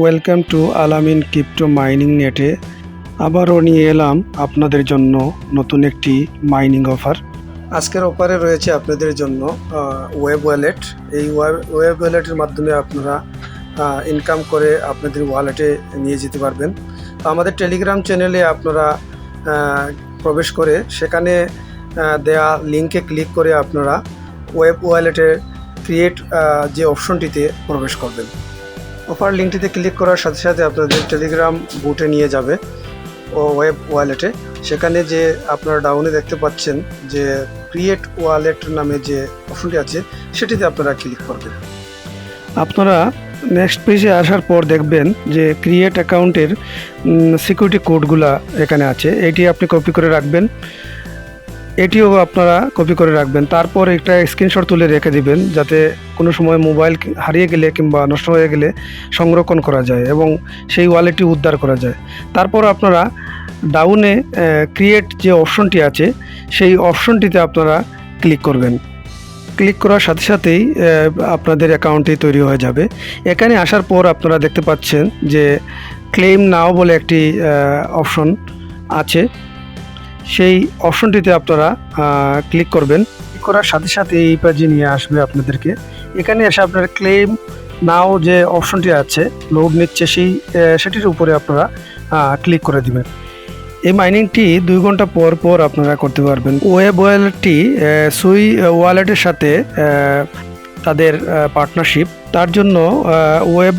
Welcome to Alamin crypto mining নেটে আবারও নিয়ে এলাম আপনাদের জন্য নতুন একটি মাইনিং অফার। আজকের অফারে রয়েছে আপনাদের জন্য ওয়েব ওয়ালেট। এই ওয়েব ওয়ালেটের মাধ্যমে আপনারা ইনকাম করে আপনাদের ওয়ালেটে নিয়ে যেতে পারবেন। আমাদের টেলিগ্রাম চ্যানেলে আপনারা প্রবেশ করে সেখানে দেয়া লিঙ্কে ক্লিক করে আপনারা ওয়েব ওয়ালেটের ক্রিয়েট যে অপশনটিতে প্রবেশ করবেন। অফার লিঙ্কটিতে ক্লিক করার সাথে সাথে আপনাদের টেলিগ্রাম বুটে নিয়ে যাবে, ও ওয়েব ওয়ালেটে সেখানে যে আপনারা ডাউনে দেখতে পাচ্ছেন যে ক্রিয়েট ওয়ালেট নামে যে অপশনটি আছে, সেটিতে আপনারা ক্লিক করবেন। আপনারা নেক্সট পেজে আসার পর দেখবেন যে ক্রিয়েট অ্যাকাউন্টের সিকিউরিটি কোডগুলা এখানে আছে। এটি আপনি কপি করে রাখবেন। এটিও আপনারা কপি করে রাখবেন। তারপর একটা স্ক্রিনশট তুলে রেখে দিবেন, যাতে কোনো সময় মোবাইল হারিয়ে গেলে কিংবা নষ্ট হয়ে গেলে সংরক্ষণ করা যায় এবং সেই ওয়ালেটটি উদ্ধার করা যায়। তারপর আপনারা ডাউনে ক্রিয়েট যে অপশনটি আছে, সেই অপশনটিতে আপনারা ক্লিক করবেন। ক্লিক করার সাথে সাথেই আপনাদের অ্যাকাউন্টটি তৈরি হয়ে যাবে। এখানে আসার পর আপনারা দেখতে পাচ্ছেন যে ক্লেম নাও বলে একটি অপশন আছে। সেই অপশনটিতে আপনারা ক্লিক করবেন। ক্লিক করার সাথে সাথে এই পেজে নিয়ে আসবে আপনাদেরকে। এখানে এসে আপনার ক্লেম নাও যে অপশনটি আছে লোড নিচ্ছে সেই সেটির উপরে আপনারা ক্লিক করে দিবেন। এই মাইনিংটি দুই ঘণ্টা পর পর আপনারা করতে পারবেন। ওয়েব ওয়ালেটটি সুই ওয়ালেটের সাথে তাদের পার্টনারশিপ তার জন্য ওয়েব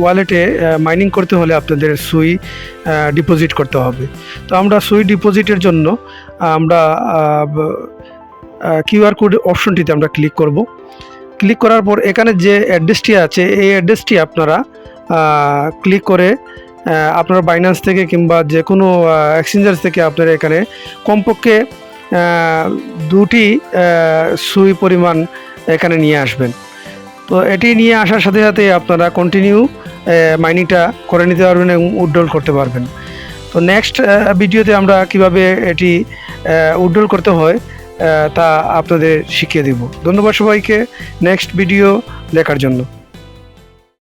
ওয়ালেটে মাইনিং করতে হলে আপনাদের সুই ডিপোজিট করতে হবে। তো আমরা সুই ডিপোজিটের জন্য, আমরা কিউআর কোড অপশনটিতে আমরা ক্লিক করব। ক্লিক করার পর এখানে যে অ্যাড্রেসটি আছে, এই অ্যাড্রেসটি আপনারা ক্লিক করে আপনার বাইন্যান্স থেকে কিংবা যে কোনো এক্সচেঞ্জার থেকে আপনারা এখানে কমপক্ষে দুটি সুই পরিমাণ এখানে নিয়ে আসবেন। তো এটি নিয়ে আসার সাথে সাথে আপনারা কন্টিনিউ মাইনিংটা করে নিতে পারবেন এবং উড্ডল করতে পারবেন। তো নেক্সট ভিডিওতে আমরা কীভাবে এটি উড্ডল করতে হয় তা আপনাদের শিখিয়ে দেব। ধন্যবাদ সবাইকে। নেক্সট ভিডিও দেখার জন্য।